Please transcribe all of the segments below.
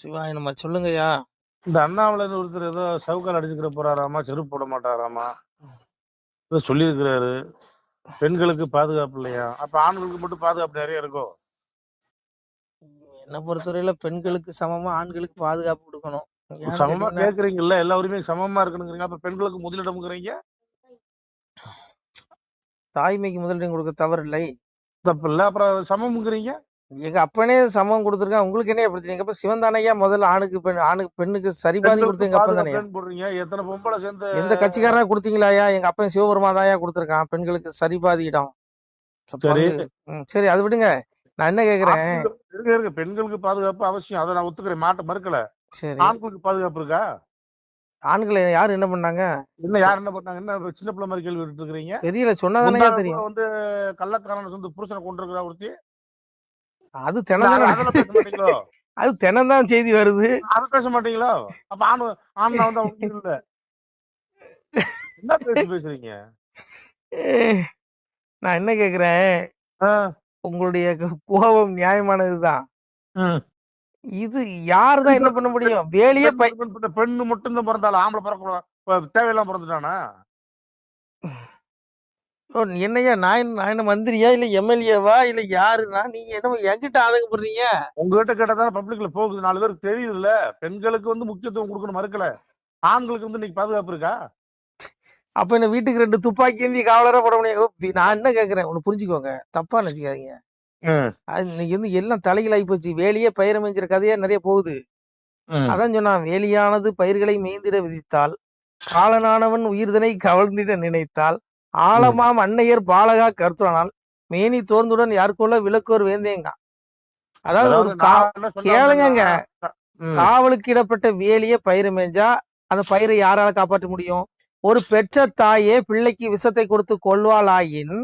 சிவாய நம்ம சொல்லுங்கய்யா. இந்த அண்ணாமலைன்னு ஒருத்தர் ஏதோ சவுக்கால் அடிச்சுக்கிற போறாராமா செருப்பு போட மாட்டாராமா? ஏதோ சொல்லியிருக்கிறாரு. பெண்களுக்கு பாதுகாப்பு இல்லையா? அப்ப ஆண்களுக்கு மட்டும் பாதுகாப்பு நிறைய இருக்கும் என்ன பொறுத்தவரையில பெண்களுக்கு சமமா ஆண்களுக்கு பாதுகாப்பு கொடுக்கணும். சமமா கேக்குறீங்கல்ல எல்லா உரிமையும் சமமா இருக்கணுங்கிறீங்க. அப்ப பெண்களுக்கு முதலிடம்ங்கிறீங்க? தாய்மைக்கு முதலிடம் கொடுக்க தவறில்லை. தப்பு இல்ல அப்புறம் சமம்ங்கிறீங்க? எங்க அப்பனே சமம் கொடுத்துருக்கான். உங்களுக்கு என்ன பிரச்சனை? எங்க அப்ப சிவன் தானையா? முதல்ல ஆணுக்கு பெண் ஆணுக்கு பெண்ணுக்கு சரிபாதி பெண்களுக்கு கொடுத்து எங்க அப்பன் தானே? எத்தனை பொம்பளை சேர்ந்து எந்த கட்சிக்காரனா கொடுத்தீங்களாயா? எங்க அப்பன் சிவபெருமா தாயா கொடுத்துருக்கான். பெண்களுக்கு இடம். சரி. பங்கு. ம், சரி அது விடுங்க. நான் என்ன கேக்குறேன்? இருக்க இருக்க பெண்களுக்கு பாதுகாப்பு அவசியம். அதை நான் ஒத்துக்கிறேன். மாட்ட மறுக்கல. சரி. ஆண்களுக்கு பாதுகாப்பு இருக்கா? ஆண்களை யாரு என்ன பண்ணாங்க? என்ன யார் என்ன பண்ணாங்க? என்ன சின்ன பிள்ளை மாதிரி கேள்வி இருக்கிறீங்க? தெரியல. சொன்னாதானே தெரியும். வந்து கள்ளக்காரன் வந்து புருஷனை கொண்டு இருக்கிறா ஒருத்தி. அது தினம் அத- தினம் தான் செய்தி வருது. அத பேச மாட்டீங்களோ? அப்ப ஆண் ஆண் வந்து இல்ல. என்ன பேசி பேசுறீங்க? நான் என்ன கேக்குறேன்? உங்களுடைய கோபம் நியாயமானதுதான். இது யாருதான் என்ன பண்ண முடியும்? வேலையே பெண்ணு மட்டும் தான் பிறந்தாலும் ஆம்பளை பிறக்க தேவையில்லாம பிறந்துட்டானா? ஓ, என்னய்யா நான் நான் மந்திரியா இல்ல எம்எல்ஏவா இல்ல யாருன்னா நீங்க என்ன என்கிட்ட ஆதங்கப்படுறீங்க? உங்ககிட்ட கேட்டதான் பப்ளிக்ல போகுது நாலு பேருக்கு தெரியுதுல்ல. பெண்களுக்கு வந்து முக்கியத்துவம் கொடுக்கணும் மறுக்கல. ஆண்களுக்கு வந்து இன்னைக்கு பாதுகாப்பு இருக்கா? அப்ப என்ன வீட்டுக்கு ரெண்டு துப்பாக்கி ஏந்தி காவலரா போட பி- நான் என்ன கேக்குறேன்? ஒண்ணு புரிஞ்சுக்கோங்க. தப்பா நினைச்சுக்காதீங்க. அது இன்னைக்கு வந்து எல்லாம் தலைகளாகி போச்சு. வேலையே பயிர் மேய்ஞ்சிற கதையா நிறைய போகுது. அதான் சொன்னான் வேலியானது பயிர்களை மேய்ந்திட விதித்தால் காலனானவன் உயிர்தனை கவர்ந்திட நினைத்தால் ஆழமாம் அன்னையர் பாலகா கருத்துறானால் மேனி தோர்ந்துடன் யாருக்குள்ள விளக்கோர் வேந்தேங்க. அதாவது ஒரு அதாவது கா நான் என்ன சொல்ல கேளுங்கங்க. வந்தேன்னா, ம். காவலுக்கு இடப்பட்ட வேலியை பயிர் மேய்ஞ்சா அந்த பயிரை யாரால காப்பாற்ற முடியும்? ஒரு பெற்ற தாயே பிள்ளைக்கு விஷத்தை கொடுத்து கொள்வாளாயின்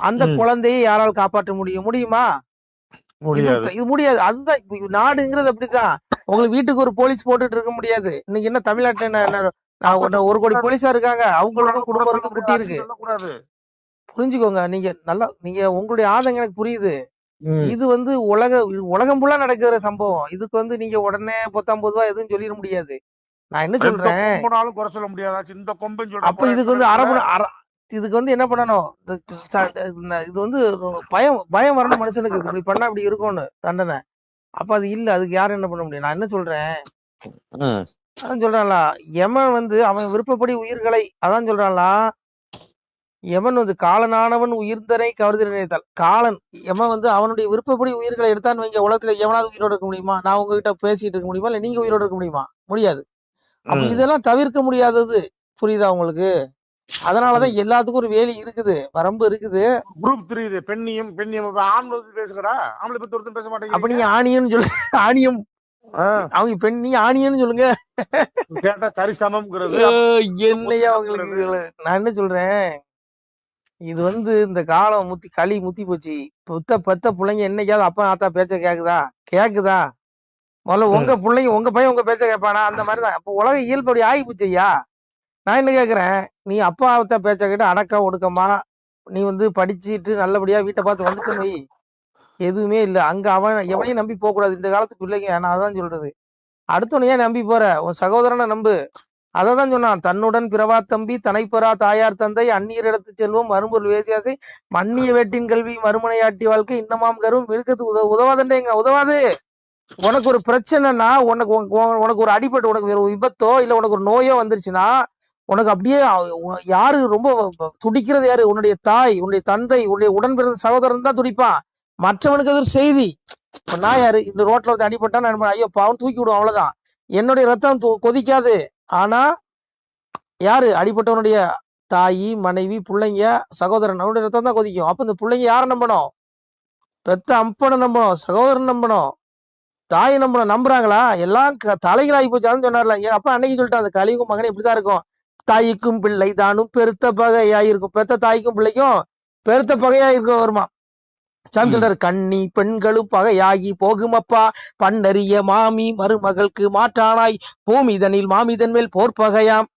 அந்த. குழந்தையை யாரால் காப்பாற்ற முடியும்? முடியுமா? இது முடியாது. அதுதான் நாடுங்கிறது அப்படித்தான் உங்களுக்கு வீட்டுக்கு ஒரு போலீஸ் போட்டுட்டு இருக்க முடியாது. இன்னைக்கு என்ன தமிழ்நாட்டுல என்ன நான் ஒரு- ஒரு கோடி போலீஸா இருக்காங்க. அவங்களுக்கும் குடும்பம் இருக்கு குட்டி இருக்கு. புரிஞ்சுக்கோங்க நீங்க நல்லா நீங்க உங்களுடைய ஆதங்கம் எனக்கு புரியுது. இது வந்து உலக உலகம் ஃபுல்லா நடக்கிற சம்பவம். இதுக்கு வந்து நீங்க உடனே பத்தாம் பொதுவா எதுவும் சொல்லிட முடியாது. நான் என்ன சொல்றேன்? அப்ப இதுக்கு வந்து அரபு அர- இதுக்கு வந்து என்ன பண்ணணும்? இது வந்து பயம் பயம் வரணும் மனுஷனுக்கு. இப்படி பண்ணா இப்படி இருக்கும்னு தண்டனை. அப்ப அது இல்ல அதுக்கு யாரும் என்ன பண்ண முடியும்? நான் என்ன சொல்றேன்? அதான் சொல்றான்ல. யமன் வந்து அவன் விருப்பப்படி உயிர்களை அதான் சொல்றான்ல. யமன் வந்து காலனானவன் உயிர்ந்தனை கவர்ந்து நினைத்தால். காலன் யமன் வந்து அவனுடைய விருப்பப்படி உயிர்களை எடுத்தான்னு வைங்க. உலகத்துல எவனாவது உயிரோட இருக்க முடியுமா? நான் உங்ககிட்ட பேசிட்டு இருக்க முடியுமா? இல்ல நீங்க உயிரோட இருக்க முடியுமா? முடியாது. அப்ப. இதெல்லாம் தவிர்க்க முடியாதது. புரியுதா உங்களுக்கு? அதனாலதான் எல்லாத்துக்கும் ஒரு வேலி இருக்குது. வரம்பு இருக்குது. குரூப் தெரியுது பெண்ணியம் பெண்ணியம். வந்து பேசுங்கடா. ஆம்பளை பத்தி ஒருத்தன் பேச அப்ப மாட்டேங்கிறீங்க நீங்க ஆணியன்னு சொல்லு. ஆணியம் அவங்க பெண் நீ ஆணியன்னு சொல்லுங்க. கேட்டா சரிசமம்ங்கிறது ஐயோ, என்னய்யா உங்களுக்கு இதுல- நான் என்ன சொல்றேன்? இது வந்து இந்த காலம் முத்தி களி முத்தி போச்சு. புத்த பத்த பிள்ளைங்க என்னைக்காவது அப்பா ஆத்தா பேச்ச கேக்குதா? கேக்குதா? முதல்ல உங்க பிள்ளைங்க உங்க பையன் உங்க பேச்ச கேட்பானா? அந்த மாதிரிதான். அப்ப உலக இயல்பு அப்படி ஆகி போச்சு ஐயா. நான் என்ன கேக்குறேன்? நீ அப்பா ஆத்தா பேச்ச கேட்டு அடக்கா ஒடுக்கமா நீ வந்து படிச்சுட்டு நல்லபடியா வீட்டை பார்த்து வந்துட்டு வை. எதுவுமே இல்ல. அங்க அவன் எவனையும் நம்பி போக கூடாது இந்த காலத்து பிள்ளைங்க. நான் அதான் சொல்றது. அடுத்தவனையே நம்பி போற. உன் சகோதரனை நம்பு. அததான் சொன்னான். தன்னுடன் பிறவா தம்பி தனைப்பெறா தாயார் தந்தை அந்நியர் இடத்து செல்வம். மறுபொருள் வேசியாசை மன்னிய வேட்டின் கல்வி மறுமனையாட்டி வாழ்க்கை இன்னமாம் கரும் விழுக்கத்து உதவ உதவாதண்டேங்க உதவாது. உனக்கு ஒரு பிரச்சனைனா உனக்கு உனக்கு ஒரு அடிபட்டு உனக்கு ஒரு விபத்தோ இல்ல உனக்கு ஒரு நோயோ வந்துருச்சுன்னா உனக்கு அப்படியே யாரு ரொம்ப துடிக்கிறது யாரு? உன்னுடைய தாய் உன்னுடைய தந்தை உன்னுடைய உடன் பிறந்த சகோதரன் தான் துடிப்பான். மற்றவனுக்கு அது ஒரு செய்தி. இப்போ நான் யாரு? இந்த ரோட்ல வந்து அடிபட்டா நான் ஐயோ பாவம் தூக்கி விடுவோம் அவ்வளவுதான். என்னுடைய ரத்தம் கொதிக்காது. ஆனா யாரு? அடிபட்டவனுடைய தாய் மனைவி பிள்ளைங்க சகோதரன் அவனுடைய ரத்தம் தான் கொதிக்கும். அப்ப இந்த பிள்ளைங்க யாரை நம்பணும்? பெத்த அம்பனை நம்பணும் சகோதரன் நம்பணும் தாயை நம்பணும். நம்புறாங்களா? எல்லாம் க- தலைகளாகி போச்சான்னு சொன்னார்ல என் அப்பா அன்னைக்கு சொல்லிட்டான் அந்த கழிவு மகனே இப்படிதான் இருக்கும். தாய்க்கும் பிள்ளை தானும் பெருத்த பகையாயிருக்கும். பெத்த தாய்க்கும் பிள்ளைக்கும் பெருத்த பகையாயிருக்கும் வருமா சாமி. சொல்றாரு கண்ணி பெண்களும் பகையாகி போகுமப்பா. பண்டறிய மாமி மருமகளுக்கு மாற்றானாய். பூமிதனில் மாமிதன் மேல் போர் பகையாம்.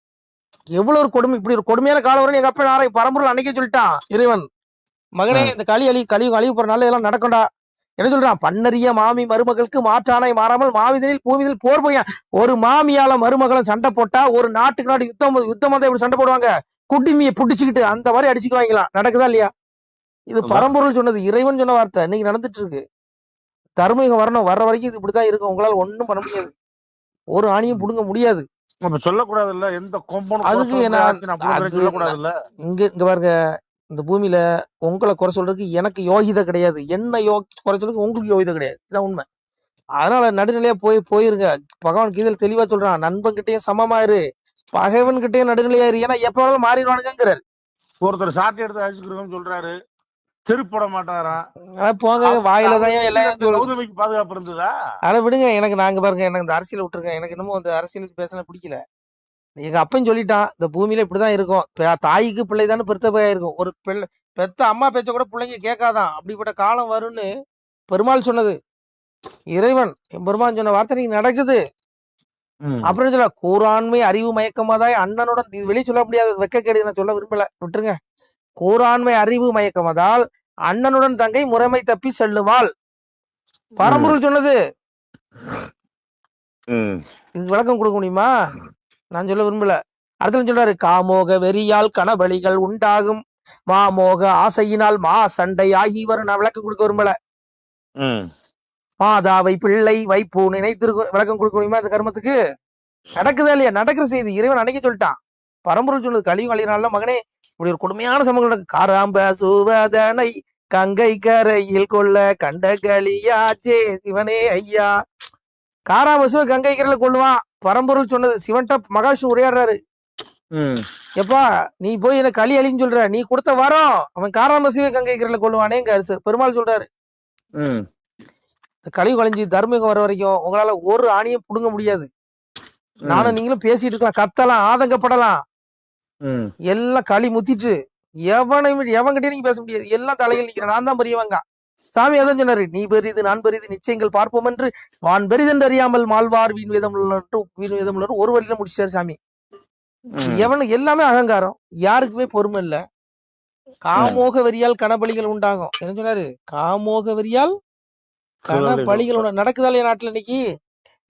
எவ்வளவு ஒரு கொடுமை இப்படி ஒரு கொடுமையான காலம் வரும் எங்க அப்பா நாரை பரம்பொருள் அன்னைக்கே சொல்லிட்டான் இறைவன். மகனே. இந்த களி அழி கலியும் அழிவு போற நாள் இதெல்லாம் நடக்கும்டா. என்ன சொல்றான்? பன்னறிய மாமி மருமகளுக்கு மாற்றானாய். மாறாமல் மாவிதனில் பூமிதில் போர் பகையான் ஒரு மாமியால மருமகளும் சண்டை போட்டா ஒரு நாட்டுக்கு நாடு யுத்தம் யுத்தம் வந்தா எப்படி சண்டை போடுவாங்க? குட்டிமியை புடிச்சுக்கிட்டு அந்த மாதிரி அடிச்சுக்குவாங்களாம் நடக்குதா இல்லையா? இது. பரம்பொருள் சொன்னது. இறைவன் சொன்ன வார்த்தை. இன்னைக்கு நடந்துட்டு இருக்கு தர்மயுகம் வரணும் வர்ற வரைக்கும் இது இப்படிதான் இருக்கும். உங்களால ஒண்ணும் பண்ண முடியாது. ஒரு ஆணியும் புடுங்க முடியாது. சொல்லக்கூடாதுல்ல. எந்த அதுக்கு இங்க இங்க பாருங்க. இந்த பூமியில உங்களை குறை சொல்றதுக்கு எனக்கு யோகிதை கிடையாது. என்ன யோ குறை சொல்றதுக்கு உங்களுக்கு யோகிதை கிடையாது. இதான் உண்மை. அதனால நடுநிலையா போய் போயிருங்க. பகவான் கீதையில தெளிவா சொல்றான். நண்பன் கிட்டயும் சமமா இரு. பகைவன் கிட்டயும் நடுநிலையா இரு. ஏன்னா எப்ப வேணாலும் மாறிடுவானுங்கிறார் ஒருத்தர் சாட்டை எடுத்து அழிச்சுக்கிறோம்னு சொல்றாரு. செருப்பட மாட்டாராம் ஆனா போங்க வாயில தான் எல்லாம் இந்த பாதுகாப்பு இருந்ததா ஆனா விடுங்க எனக்கு நாங்க பாருங்க எனக்கு இந்த அரசியல் விட்டுருங்க எனக்கு என்னமோ அந்த அரசியல் பேசினா பிடிக்கல. எங்க அப்பன் சொல்லிட்டான் இந்த பூமியில இப்படிதான் இருக்கும். தாய்க்கு பிள்ளை தானே பெருத்த இருக்கும். ஒரு பிள்ளை பெத்த அம்மா பேச்ச கூட பிள்ளைங்க கேட்காதான். அப்படிப்பட்ட காலம் வரும்னு பெருமாள் சொன்னது. இறைவன் பெருமாள் சொன்ன வார்த்தை நீங்க நடக்குது. அப்புறம் சொல்ல கூறாண்மை அறிவு மயக்கமாதாய் அண்ணனுடன் இது வெளியே சொல்ல முடியாது வெக்கக்கேடு நான் சொல்ல விரும்பல. விட்டுருங்க. கூறாண்மை அறிவு மயக்கமதால் அண்ணனுடன் தங்கை முறைமை தப்பி செல்லுவாள். பரம்பொருள் சொன்னது. விளக்கம் கொடுக்க முடியுமா? நான் சொல்ல விரும்பல. அடுத்த சொல்றாரு காமோக வெறியால் கனபலிகள் உண்டாகும். மாமோக ஆசையினால் மா சண்டை ஆகி வரும். நான் விளக்கம் கொடுக்க விரும்பல. மாதாவை பிள்ளை வைப்பு நினைத்திருக்க விளக்கம் கொடுக்க முடியுமா அந்த கர்மத்துக்கு? நடக்குதா இல்லையா? நடக்கிற செய்தி. இறைவன் அன்னைக்கு சொல்லிட்டான். பரம்பொருள் சொன்னது கழிவு அழினால மகனே இப்படி ஒரு கொடுமையான சமூகம் நடக்கு. காராம்ப சுவதனை கங்கை கரையில் கொள்ள கண்ட கலியாச்சே சிவனே ஐயா. காராம்ப சிவ கங்கை கரையில கொள்ளுவான். பரம்பொருள் சொன்னது. சிவன்ட்ட மகாவிஷ்ணு உரையாடுறாரு. எப்பா நீ போய் என்ன களி அழின்னு சொல்ற. நீ கொடுத்த வரோம். அவன் காராம்ப சிவ கங்கை கரையில கொள்ளுவானேங்க பெருமாள் சொல்றாரு. கழிவு கழிஞ்சு தர்மயுகம் வர வரைக்கும் உங்களால ஒரு ஆணியும் புடுங்க முடியாது. நானும் நீங்களும் பேசிட்டு இருக்கலாம். கத்தலாம் ஆதங்கப்படலாம். எல்லாம் களி முத்திட்டு எவனையும் எவன்கிட்டயும் நீங்க பேச முடியாது. எல்லாம் தலையில் நிக்கிறேன் நான் தான் பெரியவங்க. சாமி அதான் சொன்னாரு நீ பெரிது நான் பெரிது நிச்சயங்கள் பார்ப்போம் என்று. வான் பெரிதென்று அறியாமல் மால்வார் வீண் விதம் வீண் விதம் ஒரு வழியில முடிச்சிட்டாரு சாமி. ம். எவனுக்கு எல்லாமே அகங்காரம். யாருக்குமே பொறுமை இல்ல. காமோக வெறியால் கனபலிகள் உண்டாகும். என்ன சொன்னாரு? காமோக வெறியால் கனபலிகள் உண்டா நடக்குதா இல்லையா நாட்டுல இன்னைக்கு?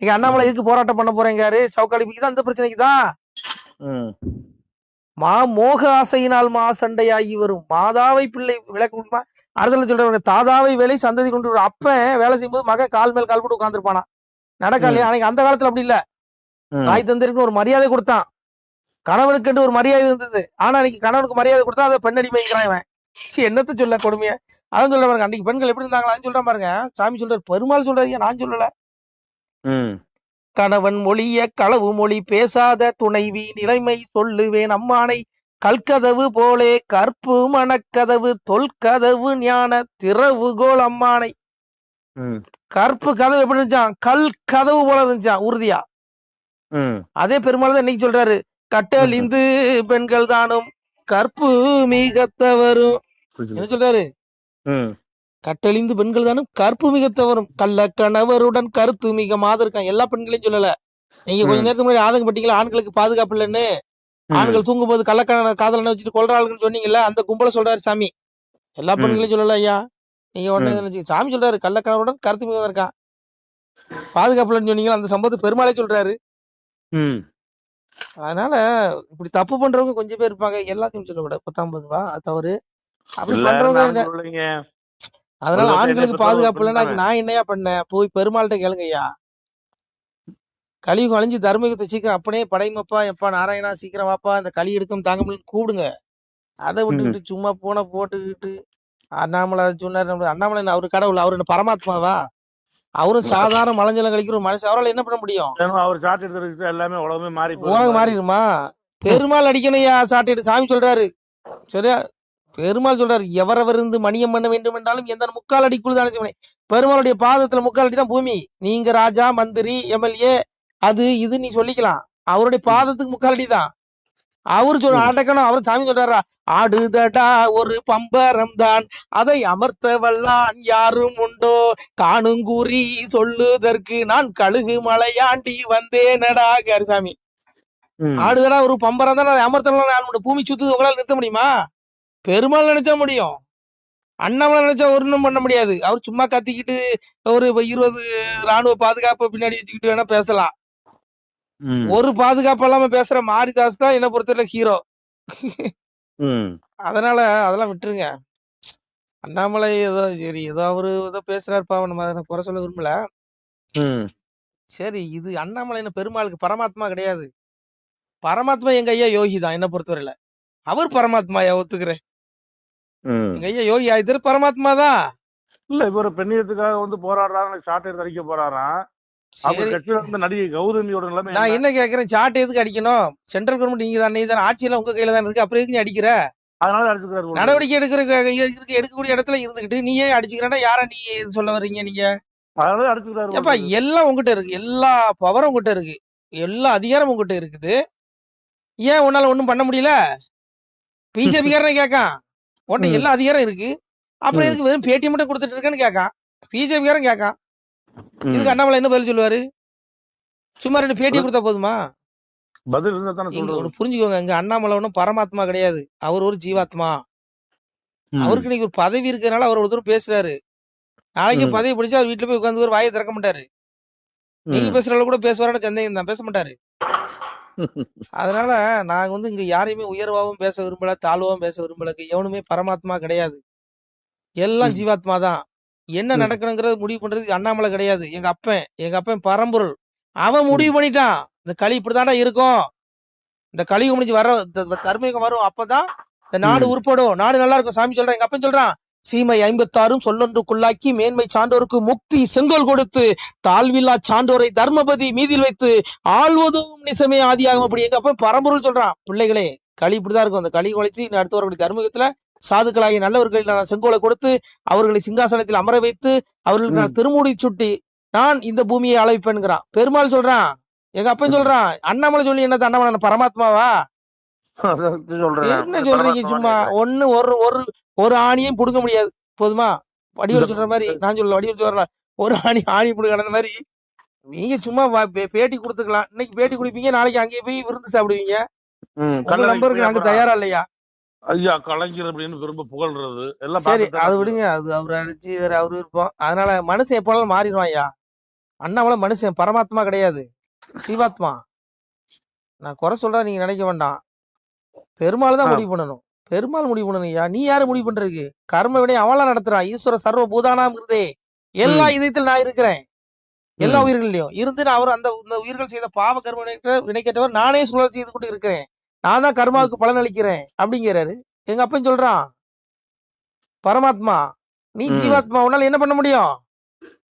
இன்னைக்கு அண்ணாமலை எதுக்கு போராட்டம் பண்ண போறேங்காரு? சவுக்காலிபிக்கு தான் அந்த பிரச்சனைக்கு தான்? ம். மோக ஆசையினால் மா சண்டையாகி வரும். மாதாவை பிள்ளை விளக்க முடியுமா அடுத்தல சொல்றவங்க தாதாவை வேலை சந்ததி கொண்டு வரும். அப்பன் வேலை செய்யும்போது மக கால் மேல் கால் போட்டு உட்காந்துருப்பானா நடக்கா இல்லையா அன்னைக்கு அந்த காலத்துல அப்படி இல்ல. தாய் தந்திருக்கு ஒரு மரியாதை கொடுத்தான். கணவனுக்கு ஒரு மரியாதை இருந்தது. ஆனா அன்னைக்கு கணவனுக்கு மரியாதை கொடுத்தா அதை பெண்ணடி வைக்கிறான் இவன். என்னத்த சொல்ல கொடுமையா? அதான் சொல்ல பாருங்க. அன்னைக்கு பெண்கள் எப்படி இருந்தாங்களான்னு சொல்றேன் பாருங்க. சாமி சொல்றாரு பெருமாள் சொல்றாரு நான் சொல்லல. கணவன் மொழிய களவு மொழி பேசாத துணைவி நிலைமை சொல்லுவேன் அம்மானை. கல்கதவு போலே கற்பு மணக்கதவு தொல்கதவு ஞான திறவுகோல் அம்மானை. கற்பு கதவு எப்படி இருந்துச்சான் கல் கதவு போல இருந்துச்சான் உறுதியா. அதே பெருமாள் தான் இன்னைக்கு சொல்றாரு. கட்டலிந்து பெண்கள் தானும் கற்பு மிகத்தவரும். என்ன சொல்றாரு. கட்டழிந்து பெண்கள் தானும் கற்பு மிகத்தவரும் கள்ள கணவருடன் கருத்து மிக மாதம் இருக்கான் எல்லா பெண்களையும் சொல்லல. நீங்க கொஞ்ச. நேரத்துக்கு முன்னாடி ஆதங்கப்பட்டீங்களா ஆண்களுக்கு பாதுகாப்பு இல்லைன்னு. ஆண்கள் தூங்கும்போது கள்ளக்கண காதலனை வச்சுட்டு கொள்றாளுன்னு சொன்னீங்கல்ல அந்த கும்பல சொல்றாரு சாமி. எல்லா. பெண்களையும் சொல்லல ஐயா. நீங்க உடனே சாமி சொல்றாரு கள்ளக்கணவருடன் கருத்து மிக இருக்கான் பாதுகாப்பு இல்லைன்னு சொன்னீங்களா அந்த சம்பவத்தை பெருமாளே சொல்றாரு. அதனால இப்படி தப்பு பண்றவங்க கொஞ்சம் பேர் இருப்பாங்க. எல்லாத்தையும் சொல்லக்கூடாது பத்தொன்பது ரூபா அது தவறு. அப்படி பண்றவங்க. அதனால ஆண்களுக்கு பாதுகாப்பு இல்லைன்னா நான் என்னையா பண்ணேன்? போய் பெருமாள்கிட்ட கேளுங்க ஐயா. கலியுகம் அழிஞ்சு தர்மயுகத்தை சீக்கிரம் அப்பனே படைமப்பா எப்பா நாராயணா சீக்கிரம் வாப்பா இந்த களி எடுக்கும் தாங்க முடியலன்னு கூப்பிடுங்க. அதை விட்டுக்கிட்டு சும்மா போன போட்டுக்கிட்டு அண்ணாமலை சொன்னாரு. நம்ம அண்ணாமலை அவரு கடவுள் அவரு என்ன பரமாத்மாவா? அவரும் சாதாரண மலஞ்சலம் கழிக்கிற ஒரு மனுஷன். அவரால் என்ன பண்ண முடியும்? அவர் சாட்டை எல்லாமே உலகமே மாறி. உனக்கு மாறிடுமா? பெருமாள் அடிக்கணையா சாட்டிட்டு சாமி சொல்றாரு. சரியா? பெருமாள் சொல்றாரு எவரவருந்து மணியம் பண்ண வேண்டும் என்றாலும் எந்த முக்கால் அடிக்குள் தானே சிவனே? பெருமாளுடைய பாதத்துல முக்கால் அடி தான் பூமி. நீங்க ராஜா மந்திரி எம்எல்ஏ அது இது நீ சொல்லிக்கலாம். அவருடைய பாதத்துக்கு முக்கால் அடி தான். அவரு சொல்ற. அடக்கணும். அவர் சாமி சொல்றாரா? ஆடுதடா ஒரு பம்பரம் தான். அதை அமர்த்த வல்லான் யாரும் உண்டோ? காணுங்கூறி சொல்லுதற்கு நான் கழுகு மலையாண்டி வந்தேனடா சாமி. ஆடுதடா ஒரு பம்பரம் தான். அதை அமர்த்தலாம் ஆள் பூமி சுத்துது உங்களால நிறுத்த முடியுமா? பெருமாள் நினைச்சா முடியும். அண்ணாமலை நினைச்சா ஒண்ணும் பண்ண முடியாது. அவர் சும்மா கத்திக்கிட்டு ஒரு இருபது ராணுவ பாதுகாப்பு பின்னாடி வச்சுக்கிட்டு வேணா பேசலாம். ஒரு பாதுகாப்பு இல்லாம பேசுற மாரிதாஸ் தான் என்ன பொறுத்தவரை ஹீரோ. அதனால அதெல்லாம் விட்டுருங்க. அண்ணாமலை ஏதோ சரி ஏதோ அவரு ஏதோ பேசுறாருப்பா நம்ம அதை குறை சொல்ல விரும்பல. சரி இது அண்ணாமலை என்ன பெருமாளுக்கு பரமாத்மா கிடையாது. பரமாத்மா எங்க ஐயா யோகி தான் என்ன பொறுத்தவரையில. அவர் பரமாத்மா ஒத்துக்கிறேன். ம். எங்க ஐயா யோகி ஆயுதர் பரமாத்மா தான். இல்ல இவர் பெண்ணியத்துக்காக வந்து போராடுறாரு ஷார்ட் எடுத்து அடிக்க போறாராம். சரி. கட்சியில வந்து நடிகை கௌதமியோட நிலைமை நான் என்ன? கேக்குறேன் சாட்டை எதுக்கு அடிக்கணும்? சென்ட்ரல் கவர்மெண்ட் நீங்க தானே தானே ஆட்சியெல்லாம் உங்க கையில தானே இருக்கு அப்புறம் எதுக்கு நீ அடிக்கிற? அதனால அடிச்சுக்கிறாரு. நடவடிக்கை எடுக்கிற எடுக்கக்கூடிய இடத்துல இருந்துகிட்டு நீயே அடிச்சுக்கிறேன்னா யார நீ சொல்ல வர்றீங்க நீங்க? அதனால அடிச்சுக்கிறாரு ஏப்பா. எல்லாம் உங்ககிட்ட இருக்கு எல்லா பவரும் உங்ககிட்ட இருக்கு எல்லா அதிகாரமும் உங்ககிட்ட இருக்குது. ஏன் உன்னால ஒண்ணும் பண்ண முடியல? பிஜேபி காரனே கேட்கான் உன்கிட்ட ம். எல்லா அதிகாரம் இருக்கு அப்புறம். எதுக்கு வெறும் பேட்டி மட்டும் கொடுத்துட்டு இருக்கேன்னு கேட்கான் பிஜேபி காரன் கேட்கான். இதுக்கு அண்ணாமலை என்ன பதில் சொல்லுவாரு சும்மா ரெண்டு பேட்டி கொடுத்தா போதுமா பதில் இருந்தா புரிஞ்சுக்கோங்க இங்க அண்ணாமலை ஒண்ணும் பரமாத்மா கிடையாது அவர் ஒரு ஜீவாத்மா. அவருக்கு இன்னைக்கு ஒரு பதவி இருக்கிறதுனால அவர் ஒரு தூரம் பேசுறாரு நாளைக்கு. பதவி பிடிச்சா அவர் வீட்டுல போய் உட்காந்து ஒரு வாயை திறக்க மாட்டாரு நீங்க. பேசுற கூட பேசுவாரான சந்தேகம் தான் பேச மாட்டாரு அதனால நாங்க வந்து இங்க யாரையுமே உயர்வாவும் பேச விரும்பல தாழ்வாவும் பேச விரும்பல. எவனுமே பரமாத்மா கிடையாது. எல்லாம். ஜீவாத்மா தான். என்ன. நடக்கணுங்கிறது முடிவு பண்றது அண்ணாமலை கிடையாது. எங்க அப்பன் எங்க அப்பன் பரம்பொருள். அவன் முடிவு பண்ணிட்டான். இந்த களி இப்படிதான்டா இருக்கும். இந்த கலியுகம் முடிஞ்சு வர தர்மயுகம் வரும். அப்பதான் இந்த நாடு. உருப்படும். நாடு நல்லா இருக்கும். சாமி சொல்றேன் எங்க அப்பன் சொல்றான் சீமை ஐம்பத்தாறும் சொல்லொன்றுக்குள்ளாக்கி மேன்மை சான்றோருக்கு முக்தி செங்கோல் கொடுத்து தாழ்வில்லா சான்றோரை தர்மபதி மீதில் வைத்து ஆள்வதும் நிசமே ஆதியாகும் அப்படி எங்க அப்பன் பரம்பொருள் சொல்றான். பிள்ளைகளே களி இப்படிதான் இருக்கும். அந்த களி இன்னும் அடுத்து வரக்கூடிய தர்மயுகத்துல சாதுக்களாகிய நல்லவர்கள் நான் செங்கோலை கொடுத்து அவர்களை சிங்காசனத்தில் அமர வைத்து அவர்களுக்கு நான். திருமுடி சுட்டி நான் இந்த பூமியை அளவிப்பேன்கிறான் பெருமாள் சொல்றான். எங்க அப்பன் சொல்றான். அண்ணாமலை சொல்லி என்னது அண்ணாமலை பரமாத்மாவா? என்ன சொல்றீங்க சும்மா? ஒண்ணு ஒரு ஒரு ஒரு ஆணியும் புடுங்க முடியாது. போதுமா? வடிவேல் சொல்ற மாதிரி நான் சொல்ல வடிவேல் சொல்றல ஒரு ஆணி ஆணி புடுங்க அந்த மாதிரி நீங்க சும்மா பேட்டி கொடுத்துக்கலாம். இன்னைக்கு பேட்டி குடிப்பீங்க நாளைக்கு அங்கேயே போய் விருந்து சாப்பிடுவீங்க. நம்பருக்கு நாங்க தயாரா இல்லையா? ஐயா கலைஞர் அப்படின்னு விரும்ப புகழ்றது. எல்லாம் சரி அது விடுங்க. அது அவர் அடிச்சு வேற அவரு இருப்போம். அதனால மனுஷன் எப்போனாலும் மாறிடுவான் ஐயா. அண்ணாமலை மனுஷன் பரமாத்மா கிடையாது. ஜீவாத்மா. நான் குறை சொல்றா நீங்க நினைக்க வேண்டாம். பெருமாள் தான். முடிவு பண்ணணும். பெருமாள் முடிவு பண்ணணும் ஐயா. நீ யாரு முடிவு பண்றதுக்கு? கர்ம வினை அவளா நடத்துறான் ஈஸ்வர சர்வ பூதானாம் இருதே எல்லா. இதயத்தில் நான் இருக்கிறேன். எல்லா ம். உயிர்களையும் இருந்து நான் அவர் அந்த உயிர்கள் செய்த பாவ கர்ம வினைக்கேற்றவர் நானே சுழற்சி செய்து கொண்டு இருக்கிறேன். நான் தான் கர்மாவுக்கு பலன் அளிக்கிறேன் அப்படிங்கிறாரு. எங்க அப்பன் சொல்றான். பரமாத்மா நீ. ஜீவாத்மா உன்னால என்ன பண்ண முடியும்?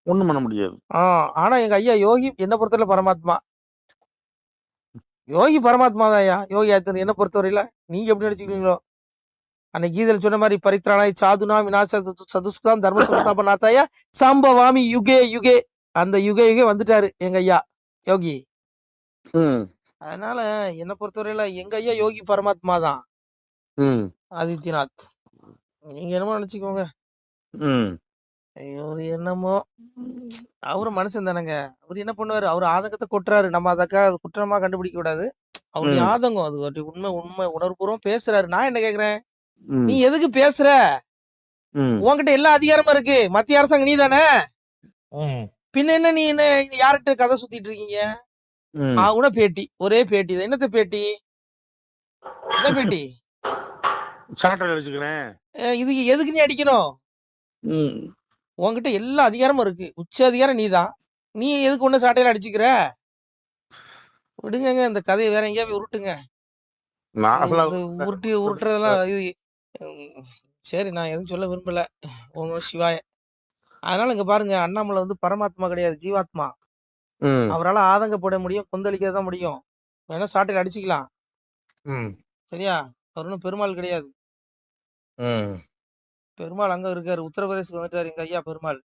ஒண்ணும் பண்ண முடியாது. ஆஹ் ஆனா எங்க ஐயா யோகி என்ன பொறுத்தவரை பரமாத்மா. யோகி பரமாத்மா தான் ஐயா. யோகி ஆத்தன் என்ன பொறுத்தவரையில? நீங்க எப்படி நினைச்சுக்கிறீங்களோ அன்னைக்கு கீதையில சொன்ன மாதிரி பரித்ராணாய் சாதுனா விநாச சதுஷ்காம் தர்ம சம்ஸ்தாபநாத்தாய சம்பவாமி யுகே யுகே. அந்த யுகே யுகே வந்துட்டாரு எங்க ஐயா யோகி. அதனால என்ன பொறுத்தவரையில எங்க ஐயா யோகி பரமாத்மா தான். ஆதித்யநாத். நீங்க என்னமோ நினைச்சுக்கோங்க. ஐயோ என்னமோ அவரு மனுஷன் தானேங்க. அவர் என்ன பண்ணுவாரு? அவர் ஆதங்கத்தை கொட்டுறாரு. நம்ம அதக்கா அது குற்றமா கண்டுபிடிக்க கூடாது. அவருடைய. ஆதங்கம் அது. உண்மை உண்மை உணர்வுபூர்வம் பேசுறாரு. நான் என்ன கேக்குறேன். நீ எதுக்கு பேசுற. உன்கிட்ட எல்லா அதிகாரமும் இருக்கு. மத்திய அரசாங்கம் நீ தானே. பின்ன என்ன நீ என்ன யார்கிட்ட கதை சுத்திட்டு இருக்கீங்க. ஆகுன பேட்டி. ஒரே பேட்டி தான். என்னத்த பேட்டி? என்ன பேட்டி? இதுக்கு எதுக்கு நீ அடிக்கணும். உன்கிட்ட எல்லா அதிகாரமும் இருக்கு. உச்ச அதிகாரம் நீதான் நீ எதுக்கு ஒண்ணு சாட்டையில அடிச்சுக்கிற? விடுங்கங்க இந்த கதையை வேற எங்கேயா போய் உருட்டுங்க. இது உருட்டி உருட்டுறதெல்லாம் இது சரி நான் எதுவும் சொல்ல விரும்பல. ஓம் சிவாய. அதனால இங்க பாருங்க அண்ணாமலை வந்து பரமாத்மா கிடையாது ஜீவாத்மா. அவரால ஆதங்கப்பட முடியும் கொந்தளிக்க தான் முடியும். வேணா சாட்டையில அடிச்சுக்கலாம். சரியா? அவர் ஒன்றும் பெருமாள் கிடையாது. பெருமாள் அங்க இருக்காரு உத்தரப்பிரதேசத்துக்கு வந்துட்டாரு எங்க ஐயா பெருமாள்.